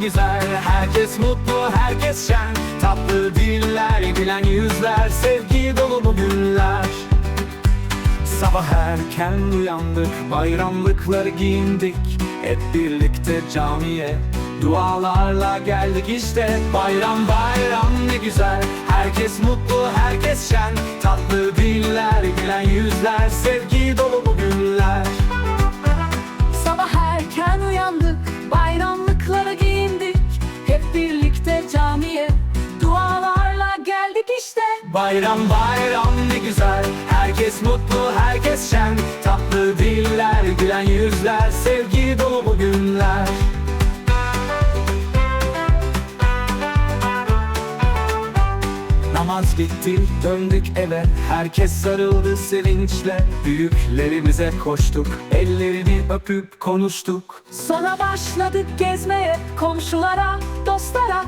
güzel. Herkes mutlu, herkes şen. Tatlı diller, gülen yüzler Sevgi dolu bu günler. Sabah erken uyandık, bayramlıkları giyindik. Hep birlikte camiye Dualarla geldik işte. Bayram bayram ne güzel. Herkes mutlu, herkes şen. Tatlı diller, gülen yüzler Sevgi dolu bu Bayram bayram ne güzel. Herkes mutlu herkes şen. Tatlı diller gülen yüzler Sevgi dolu bu günler. Namaz bitti döndük eve. Herkes sarıldı sevinçle. Büyüklerimize koştuk Ellerini öpüp konuştuk. Sonra başladık gezmeye, komşulara, dostlara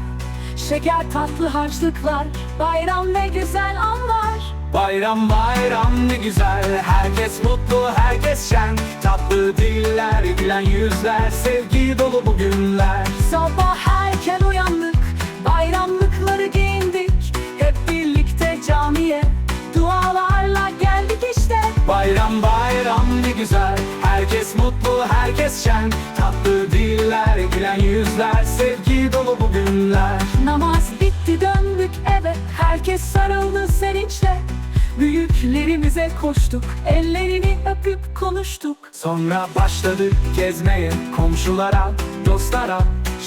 Şeker tatlı harçlıklar, bayram ne güzel anlar. Bayram bayram ne güzel Herkes mutlu herkes şen. Tatlı diller gülen yüzler Sevgi dolu bu günler. Sabah erken uyandık, bayramlıkları giyindik. Hep birlikte camiye, dualarla geldik işte. Bayram bayram ne güzel Herkes mutlu herkes şen. Tatlı diller gülen yüzler Sevgi Büyüklerimize koştuk Ellerini öpüp konuştuk. Sonra başladık gezmeye Komşulara, dostlara.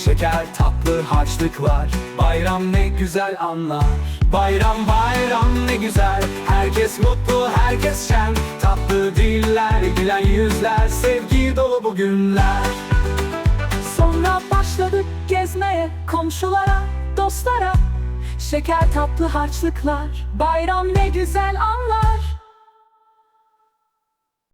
Şeker tatlı harçlıklar Bayram ne güzel anlar. Bayram bayram ne güzel Herkes mutlu herkes şen. Tatlı diller gülen yüzler Sevgi dolu bu günler. Sonra başladık gezmeye Komşulara, dostlara Şeker tatlı harçlıklar Bayram ne güzel anlar